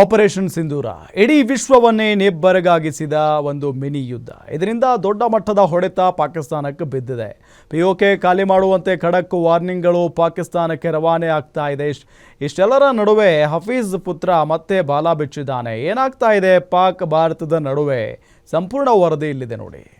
Operation ಸಿಂಧೂರ. ಇಡೀ ವಿಶ್ವವನ್ನೇ ನಿಬ್ಬರಗಾಗಿಸಿದ ಒಂದು mini ಯುದ್ಧ. ಇದರಿಂದ ದೊಡ್ಡ ಮಟ್ಟದ ಹೊಡೆತ ಪಾಕಿಸ್ತಾನಕ್ಕೆ ಬಿದ್ದಿದೆ. ಪಿಒಕೆ ಖಾಲಿ ಮಾಡುವಂತೆ ಖಡಕ್ ವಾರ್ನಿಂಗ್ಗಳು ಪಾಕಿಸ್ತಾನಕ್ಕೆ ರವಾನೆ ಆಗ್ತಾ ಇದೆ. ಇಷ್ಟೆಲ್ಲರ ನಡುವೆ ಹಫೀಜ್ ಪುತ್ರ ಮತ್ತೆ ಬಾಲ ಬಿಚ್ಚಿದ್ದಾನೆ. ಏನಾಗ್ತಾ ಇದೆ ಪಾಕ್ ಭಾರತದ ನಡುವೆ? ಸಂಪೂರ್ಣ ವರದಿ ಇಲ್ಲಿದೆ ನೋಡಿ.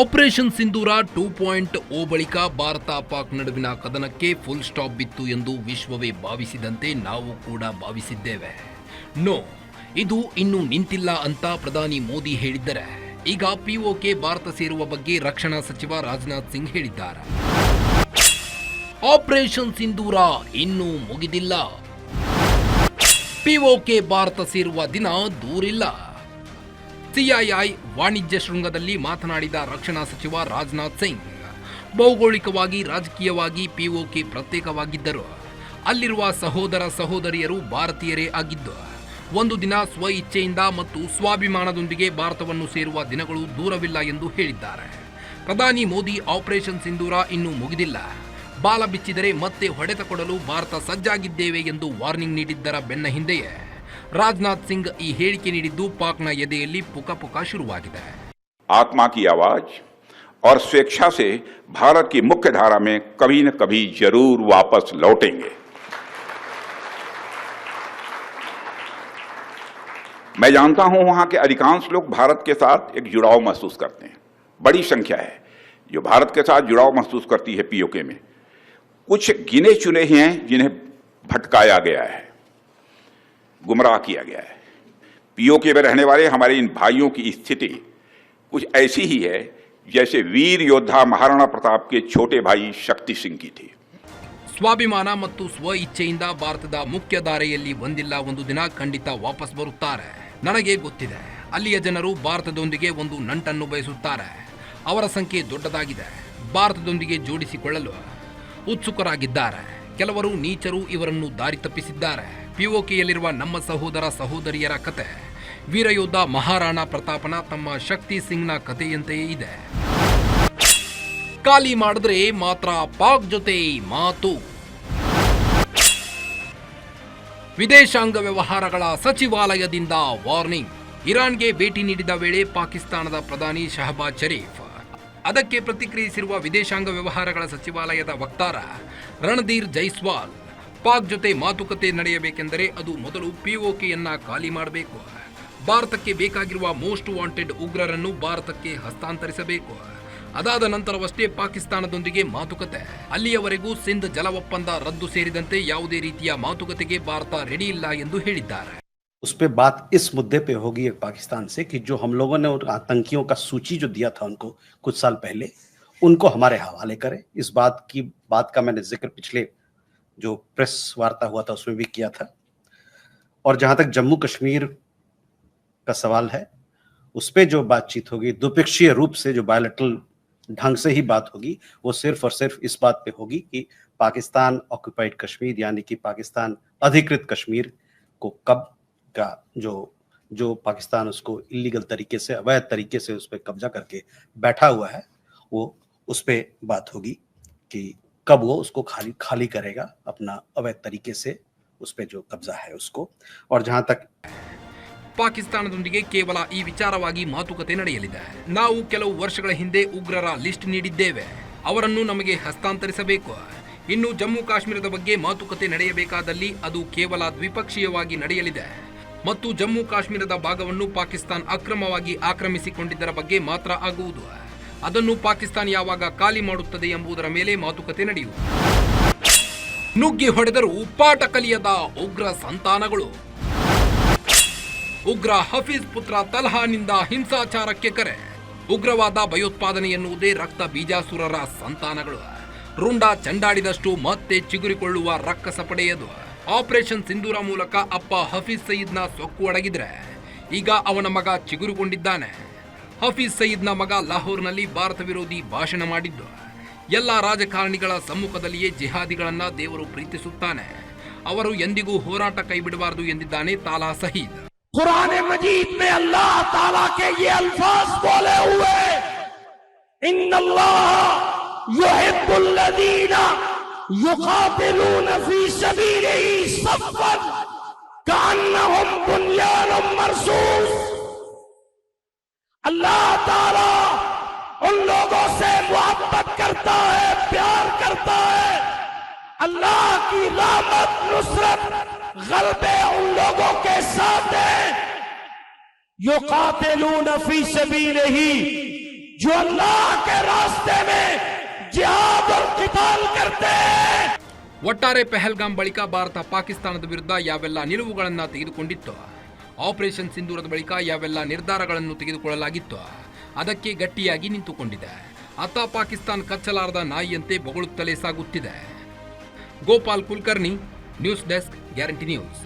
Operation Sindoor two point O ಬಳಿಕ ಭಾರತ ಪಾಕ್ ನಡುವಿನ ಕದನಕ್ಕೆ ಫುಲ್ ಸ್ಟಾಪ್ ಬಿತ್ತು ಎಂದು ವಿಶ್ವವೇ ಭಾವಿಸಿದಂತೆ ನಾವು ಕೂಡ ಭಾವಿಸಿದ್ದೇವೆ. ನೋ, ಇದು ಇನ್ನೂ ನಿಂತಿಲ್ಲ ಅಂತ ಪ್ರಧಾನಿ ಮೋದಿ ಹೇಳಿದ್ದರೆ. ಈಗ ಪಿಒಕೆ ಭಾರತ ಸೇರುವ ಬಗ್ಗೆ ರಕ್ಷಣಾ ಸಚಿವ ರಾಜನಾಥ್ ಸಿಂಗ್ ಹೇಳಿದ್ದಾರೆ. ಆಪರೇಷನ್ ಸಿಂಧೂರ ಇನ್ನೂ ಮುಗಿದಿಲ್ಲ. ಪಿಒಕೆ ಭಾರತ ಸೇರುವ ದಿನ ದೂರಿಲ್ಲ. ಸಿಐಐ ವಾಣಿಜ್ಯ ಶೃಂಗದಲ್ಲಿ ಮಾತನಾಡಿದ ರಕ್ಷಣಾ ಸಚಿವ ರಾಜನಾಥ್ ಸಿಂಗ್. ಭೌಗೋಳಿಕವಾಗಿ, ರಾಜಕೀಯವಾಗಿ ಪಿಒಕೆ ಪ್ರತ್ಯೇಕವಾಗಿದ್ದರು. ಅಲ್ಲಿರುವ ಸಹೋದರ ಸಹೋದರಿಯರು ಭಾರತೀಯರೇ ಆಗಿದ್ದು, ಒಂದು ದಿನ ಸ್ವ ಇಚ್ಛೆಯಿಂದ ಮತ್ತು ಸ್ವಾಭಿಮಾನದೊಂದಿಗೆ ಭಾರತವನ್ನು ಸೇರುವ ದಿನಗಳು ದೂರವಿಲ್ಲ ಎಂದು ಹೇಳಿದ್ದಾರೆ. ಪ್ರಧಾನಿ ಮೋದಿ ಆಪರೇಷನ್ ಸಿಂಧೂರ ಇನ್ನೂ ಮುಗಿದಿಲ್ಲ. ಬಾಲ ಬಿಚ್ಚಿದರೆ ಮತ್ತೆ ಹೊಡೆತ ಕೊಡಲು ಭಾರತ ಸಜ್ಜಾಗಿದ್ದೇವೆ ಎಂದು ವಾರ್ನಿಂಗ್ ನೀಡಿದ್ದರ ಬೆನ್ನ ಹಿಂದೆಯೇ. ರಾಜನಾಥ್ ಸಿಂಗ್ ಈ ಹೇಳಿಕೆ ನೀಡಿದ್ದು ಪಾಕ್ನ ಎದೆಯಲ್ಲಿ ಪುಕ ಪುಕ ಶುರುವಾಗಿದೆ आत्मा की आवाज और स्वेच्छा से भारत की मुख्य धारा में कभी न कभी जरूर वापस लौटेंगे मैं जानता हूं वहां के अधिकांश लोग भारत के साथ एक जुड़ाव महसूस करते हैं बड़ी संख्या है जो भारत के साथ जुड़ाव महसूस करती है पीओके में कुछ गिने चुने ही हैं जिन्हें भटकाया गया है गुमराह किया गया है पीओके में रहने वाले हमारे इन भाइयों की स्थिति कुछ ऐसी ही है जैसे वीर योद्धा महाराणा प्रताप के छोटे भाई शक्ति सिंह की थी ಸ್ವಾಭಿಮಾನ ಮತ್ತು ಸ್ವ ಇಚ್ಛೆಯಿಂದ ಭಾರತದ ಮುಖ್ಯ ಧಾರೆಯಲ್ಲಿ ಒಂದಿಲ್ಲ ಒಂದು ದಿನ ಖಂಡಿತ ವಾಪಸ್ ಬರುತ್ತಾರೆ ನನಗೆ ಗೊತ್ತಿದೆ ಅಲ್ಲಿಯ ಜನರು ಭಾರತದೊಂದಿಗೆ ಒಂದು ನಂಟನ್ನು ಬಯಸುತ್ತಾರೆ ಅವರ ಸಂಖ್ಯೆ ದೊಡ್ಡದಾಗಿದೆ ಭಾರತದೊಂದಿಗೆ ಜೋಡಿಸಿಕೊಳ್ಳಲು ಉತ್ಸುಕರಾಗಿದ್ದಾರೆ ಕೆಲವರು ನೀಚರು ಇವರನ್ನು ದಾರಿ ತಪ್ಪಿಸಿದ್ದಾರೆ ಪಿಒಕೆಯಲ್ಲಿರುವ ನಮ್ಮ ಸಹೋದರ ಸಹೋದರಿಯರ ಕತೆ. ವೀರಯೋಧ ಮಹಾರಾಣಾ ಪ್ರತಾಪನ ತಮ್ಮ ಶಕ್ತಿ ಸಿಂಗ್ನ ಕಥೆಯಂತೆಯೇ ಇದೆ. ಖಾಲಿ ಮಾಡಿದ್ರೆ ಮಾತ್ರ ಪಾಕ್ ಜೊತೆ ಮಾತು. ವಿದೇಶಾಂಗ ವ್ಯವಹಾರಗಳ ಸಚಿವಾಲಯದಿಂದ ವಾರ್ನಿಂಗ್. ಇರಾನ್ಗೆ ಭೇಟಿ ನೀಡಿದ ವೇಳೆ ಪಾಕಿಸ್ತಾನದ ಪ್ರಧಾನಿ ಶಹಬಾಜ್ ಶರೀಫ್. ಅದಕ್ಕೆ ಪ್ರತಿಕ್ರಿಯಿಸಿರುವ ವಿದೇಶಾಂಗ ವ್ಯವಹಾರಗಳ ಸಚಿವಾಲಯದ ವಕ್ತಾರ ರಣಧೀರ್ ಜೈಸ್ವಾಲ್. ಪಾಕ್ ಜೊತೆ ಮಾತುಕತೆ ನಡೆಯಬೇಕೆಂದರೆ ಅದು ಮೊದಲು ಪಿಒಕೆಯನ್ನ ಖಾಲಿ ಮಾಡಬೇಕು ಭಾರತಕ್ಕೆ ಬೇಕಾಗಿರುವ ಮೋಸ್ಟ್ ವಾಂಟೆಡ್ ಉಗ್ರರನ್ನು ಭಾರತಕ್ಕೆ ಹಸ್ತಾಂತರಿಸಬೇಕು ಅದಾದ ನಂತರವಷ್ಟೇ ಪಾಕಿಸ್ತಾನದೊಂದಿಗೆ ಮಾತುಕತೆ ಅಲ್ಲಿಯವರೆಗೂ ಸಿಂಧ್ ಜಲ ಒಪ್ಪಂದ ರದ್ದು ಸೇರಿದಂತೆ ಯಾವುದೇ ರೀತಿಯ ಮಾತುಕತೆಗೆ ಭಾರತ ರೆಡಿ ಇಲ್ಲ ಎಂದು ಹೇಳಿದ್ದಾರೆ उस पे बात इस मुद्दे पे होगी एक पाकिस्तान से कि जो हम लोगों ने उन आतंकियों का सूची जो दिया था उनको कुछ साल पहले उनको हमारे हवाले करें इस बात की बात का मैंने जिक्र पिछले जो प्रेस वार्ता हुआ था, उसमें भी किया था। और जहाँ तक जम्मू कश्मीर का सवाल है उस पर जो बातचीत होगी, द्विपक्षीय रूप से जो बायोलेटरल ढंग से ही बात होगी, वो सिर्फ़ और सिर्फ़ इस बात पे होगी कि पाकिस्तान ऑक्युपाइड कश्मीर, यानी कि पाकिस्तान अधिकृत कश्मीर को कब का जो जो पाकिस्तान उसको इलीगल तरीके से, अवैध तरीके से उस पर कब्जा करके बैठा हुआ है, वो उस पर बात होगी कि कब वो उसको खाली खाली करेगा अपना अवैध तरीके से उस पर जो कब्जा है उसको और जहां तक ಪಾಕಿಸ್ತಾನದೊಂದಿಗೆ ಕೇವಲ ಈ ವಿಚಾರವಾಗಿ ಮಾತುಕತೆ ನಡೆಯಲಿದೆ ನಾವು ಕೆಲವು ವರ್ಷಗಳ ಹಿಂದೆ ಉಗ್ರರ ಲಿಸ್ಟ್ ನೀಡಿದ್ದೇವೆ ಅವರನ್ನು ನಮಗೆ ಹಸ್ತಾಂತರಿಸಬೇಕು ಇನ್ನು ಜಮ್ಮು ಕಾಶ್ಮೀರದ ಬಗ್ಗೆ ಮಾತುಕತೆ ನಡೆಯಬೇಕಾದಲ್ಲಿ ಅದು ಕೇವಲ ದ್ವಿಪಕ್ಷೀಯವಾಗಿ ನಡೆಯಲಿದೆ ಮತ್ತು ಜಮ್ಮು ಕಾಶ್ಮೀರದ ಭಾಗವನ್ನು ಪಾಕಿಸ್ತಾನ್ ಅಕ್ರಮವಾಗಿ ಆಕ್ರಮಿಸಿಕೊಂಡಿದ್ದರ ಬಗ್ಗೆ ಮಾತ್ರ ಆಗುವುದು ಅದನ್ನು ಪಾಕಿಸ್ತಾನ ಯಾವಾಗ ಖಾಲಿ ಮಾಡುತ್ತದೆ ಎಂಬುದರ ಮೇಲೆ ಮಾತುಕತೆ ನಡೆಯುವುದು. ನುಗ್ಗಿ ಹೊಡೆದರೂ ಪಾಠ ಕಲಿಯದ ಉಗ್ರ ಸಂತಾನಗಳು. ಉಗ್ರ ಹಫೀಜ್ ಪುತ್ರ ತಲ್ಹಾನಿಂದ ಹಿಂಸಾಚಾರಕ್ಕೆ ಕರೆ. ಉಗ್ರವಾದ ಭಯೋತ್ಪಾದನೆ ಎನ್ನುವುದೇ ರಕ್ತ ಬೀಜಾಸುರರ ಸಂತಾನಗಳು. ರುಂಡ ಚಂಡಾಡಿದಷ್ಟು ಮತ್ತೆ ಚಿಗುರಿಕೊಳ್ಳುವ ರಕ್ಕಸ ಪಡೆಯದು. ಆಪರೇಷನ್ ಸಿಂಧೂರ ಮೂಲಕ ಅಪ್ಪ ಹಫೀಜ್ ಸಯೀದ್ನ ಸೊಕ್ಕು ಅಡಗಿದ್ರೆ. ಈಗ ಅವನ ಮಗ ಚಿಗುರುಗೊಂಡಿದ್ದಾನೆ. ಹಫೀಜ್ ಸಯೀದ್ನ ಮಗ ಲಾಹೋರ್ನಲ್ಲಿ ಭಾರತ ವಿರೋಧಿ ಭಾಷಣ ಮಾಡಿದ್ದು. ಎಲ್ಲ ರಾಜಕಾರಣಿಗಳ ಸಮ್ಮುಖದಲ್ಲಿಯೇ ಜಿಹಾದಿಗಳನ್ನು ದೇವರು ಪ್ರೀತಿಸುತ್ತಾನೆ. ಅವರು ಎಂದಿಗೂ ಹೋರಾಟ ಕೈಬಿಡಬಾರದು ಎಂದಿದ್ದಾನೆ ತಾಲಾ ಸಹೀದ್ ಕುರಾನ್ ಮಜೀದ್ ಮೇ ಅಲ್ಲಾ ತಾಲಾ ಕೆ ಯೇ ಅಲ್ಫಾಜ್ ಬೋಲೆ ಹುए ಇನ್ನ ಅಲ್ಲಾಹ ಯುಹಿಬ್ಬು ಅಲ್ದೀನ ಯುಕಾತಿಲೂನ ಫೀ ಸಬೀಲಿಹಿ ಸಫ್ಫನ್. ಕಅನ್ನಹುಮ್ ಬುನ್ಯಾನುನ್ ಮರ್ಸೂಸ್ करता है प्यार करता है अल्लाह की रहमत नुसरत गलबे उन लोगों के साथ है युकातिलून फी सबीलिही जो अल्लाह के रास्ते में जिहाद और किताल करते हैं ಒಟ್ಟಾರೆ ಪೆಹಲ್ಗಾಮ್ ಬಳಿಕ ಭಾರತ ಪಾಕಿಸ್ತಾನದ ವಿರುದ್ಧ ಯಾವೆಲ್ಲ ನಿಲುವುಗಳನ್ನು ತೆಗೆದುಕೊಂಡಿತ್ತು ಆಪರೇಷನ್ ಸಿಂಧೂರದ ಬಳಿಕ ಯಾವೆಲ್ಲ ನಿರ್ಧಾರಗಳನ್ನು ತೆಗೆದುಕೊಳ್ಳಲಾಗಿತ್ತು ಅದಕ್ಕೆ ಗಟ್ಟಿಯಾಗಿ ನಿಂತುಕೊಂಡಿದೆ ಅತ್ತ ಪಾಕಿಸ್ತಾನ್ ಕಚ್ಚಲಾರದ ನಾಯಿಯಂತೆ ಬೊಗಳುತ್ತಲೇ ಸಾಗುತ್ತಿದೆ. Gopal Kulkarni news desk guarantee news.